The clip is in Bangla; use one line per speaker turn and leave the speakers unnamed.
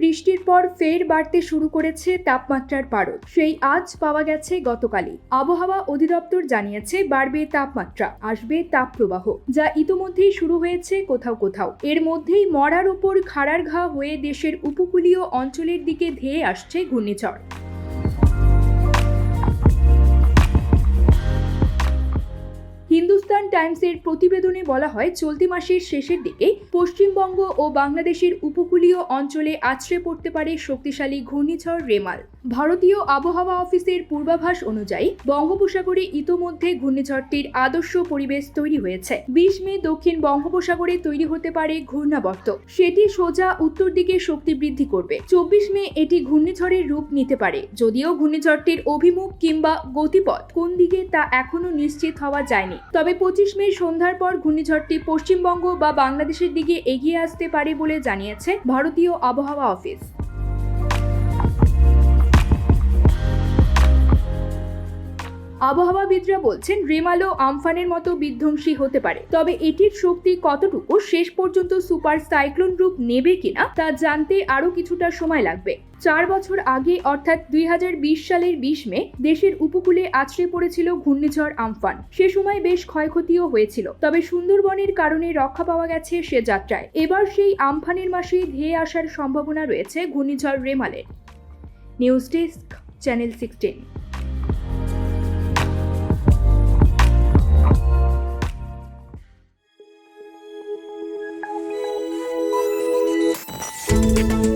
বৃষ্টির পর ফের বাড়তে শুরু করেছে তাপমাত্রার পারদ। সেই আজ পাওয়া গেছে গতকালই। আবহাওয়া অধিদপ্তর জানিয়েছে, বাড়বে তাপমাত্রা, আসবে তাপপ্রবাহ, যা ইতোমধ্যেই শুরু হয়েছে কোথাও কোথাও। এর মধ্যেই মরার ওপর খাড়ার ঘা হয়ে দেশের উপকূলীয় অঞ্চলের দিকে ধেয়ে আসছে ঘূর্ণিঝড়। টাইমসের প্রতিবেদনে বলা হয়, চলতি মাসের শেষের দিকে পশ্চিমবঙ্গ ও বাংলাদেশের উপকূলীয় অঞ্চলে আছড়ে পড়তে পারে শক্তিশালী ঘূর্ণিঝড় রেমাল। ভারতীয় আবহাওয়া অফিসের পূর্বাভাস অনুযায়ী, বঙ্গোপসাগরে ইতোমধ্যে ঘূর্ণিঝড়টির আদর্শ পরিবেশ তৈরি হয়েছে। বিশ মে দক্ষিণ বঙ্গোপসাগরে তৈরি হতে পারে ঘূর্ণাবর্ত। সেটি সোজা উত্তর দিকে শক্তি বৃদ্ধি করবে। চব্বিশ মে এটি ঘূর্ণিঝড়ের রূপ নিতে পারে। যদিও ঘূর্ণিঝড়টির অভিমুখ কিংবা গতিপথ কোন দিকে তা এখনও নিশ্চিত হওয়া যায়নি। তবে পঁচিশ মে সন্ধ্যার পর ঘূর্ণিঝড়টি পশ্চিমবঙ্গ বা বাংলাদেশের দিকে এগিয়ে আসতে পারে বলে জানিয়েছে ভারতীয় আবহাওয়া অফিস। আবহাওয়াবিদরা বলছেন, রেমালো আমফানের মতো বিধ্বংসী হতে পারে। তবে এটির শক্তি কতটুকু শেষ পর্যন্ত সুপার সাইক্লোন রূপ নেবে কিনা, তা জানতে আরও কিছুটা সময় লাগবে। চার বছর আগে, অর্থাৎ দুই হাজার বিশ সালের বিশ মে, দেশের উপকূলে আছড়ে পড়েছিল ঘূর্ণিঝড় আমফান। সে সময় বেশ ক্ষয়ক্ষতিও হয়েছিল। তবে সুন্দরবনের কারণে রক্ষা পাওয়া গেছে সে যাত্রায়। এবার সেই আমফানের মাসে ধেয়ে আসার সম্ভাবনা রয়েছে ঘূর্ণিঝড় রেমালের। News desk, channel sixteen. Música